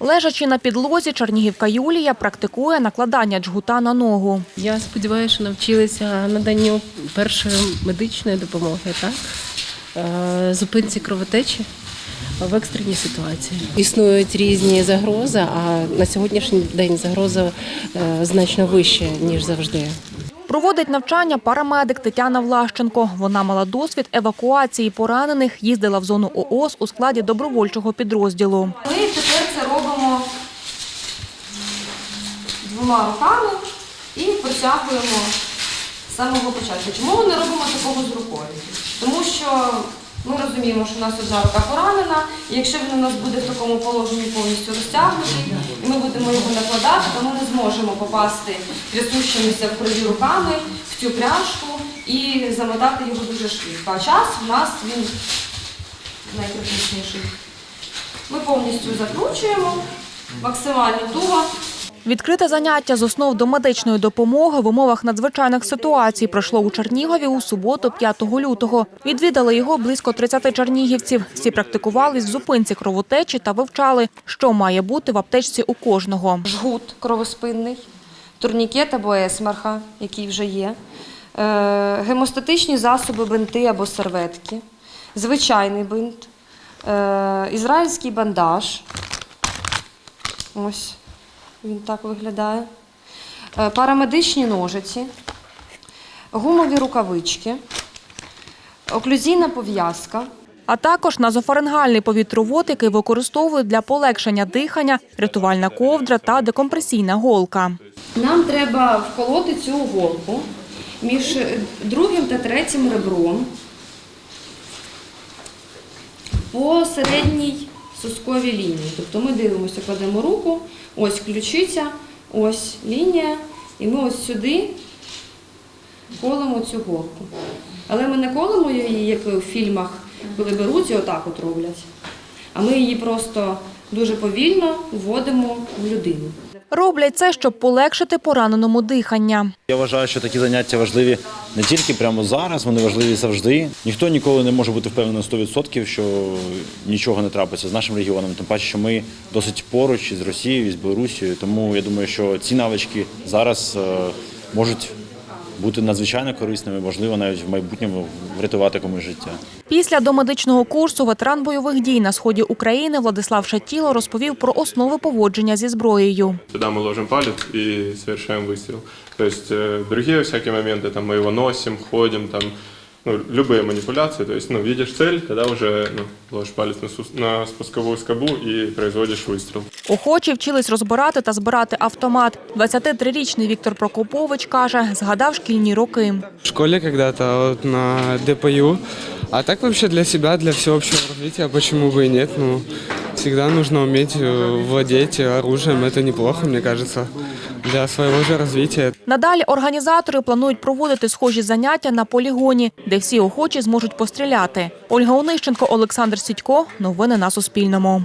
Лежачи на підлозі, Чернігівка Юлія практикує накладання джгута на ногу. Я сподіваюся, що навчилися наданню першої медичної допомоги, так? Е, Зупинці кровотечі в екстреній ситуації. Існують різні загрози, а на сьогоднішній день загроза е, значно вища, ніж завжди. Проводить навчання парамедик Тетяна Влащенко. Вона мала досвід евакуації поранених, їздила в зону ООС у складі добровольчого підрозділу. Ми тепер це робимо двома руками і протягуємо з самого початку. Чому ми не робимо такого з рукою? Тому що ми розуміємо, що у нас одна рука поранена, і якщо він у нас буде в такому положенні повністю розтягнутий, і ми будемо його накладати, то ми не зможемо попасти трясущимися в крові руками в цю пряжку і замотати його дуже швидко. А час у нас він найкритичніший. Ми повністю закручуємо максимально туго. Відкрите заняття з основ до медичної допомоги в умовах надзвичайних ситуацій пройшло у Чернігові у суботу, 5 лютого. Відвідали його близько 30 чернігівців. Всі практикувались в зупинці кровотечі та вивчали, що має бути в аптечці у кожного. Жгут кровоспинний, турнікет або есмарха, який вже є, е, гемостатичні засоби, бинти або серветки, звичайний бинт, е, ізраїльський бандаж. Ось він так виглядає. Е, Парамедичні ножиці, гумові рукавички, оклюзійна пов'язка. А також назофарингальний повітровод, який використовують для полегшення дихання, рятувальна ковдра та декомпресійна голка. Нам треба вколоти цю голку між другим та третім ребром по середній сосковій лінії. Тобто ми дивимося, кладемо руку, ось ключиця, ось лінія, і ми ось сюди колемо цю голку. Але ми не колемо її, як в фільмах, коли беруть і отак от роблять. А ми її просто дуже повільно вводимо в людину. Роблять це, щоб полегшити пораненому дихання. Я вважаю, що такі заняття важливі не тільки прямо зараз, вони важливі завжди. Ніхто ніколи не може бути впевнений на 100%, що нічого не трапиться з нашим регіоном. Тим паче, що ми досить поруч із Росією, із Білорусією. Тому я думаю, що ці навички зараз е, можуть бути надзвичайно корисними, можливо, навіть в майбутньому врятувати комусь життя. Після домедичного курсу ветеран бойових дій на сході України Владислав Шатіло розповів про основи поводження зі зброєю. Сюда мы ложим палец и совершаем выстрел. То есть э, другие всякие моменты, там мы его носим, ходим, там ну, любые манипуляции. То есть, ну, видишь цель, тогда уже ну, ложишь палец на, сус- на спусковую скобу и производишь выстрел. Охочі вчились розбирати та збирати автомат. 23-річний Віктор Прокопович каже, згадав шкільні роки. В школе когда-то вот на ДПЮ. А так вообще для себя, для всеобщего развития, почему бы и нет? Ну, всегда нужно уметь э, владеть оружием, это неплохо, мне кажется, для своего же развития. Надалі організатори планують проводити схожі заняття на полігоні, де всі охочі зможуть постріляти. Ольга Онищенко, Олександр Сідько. Новини на Суспільному.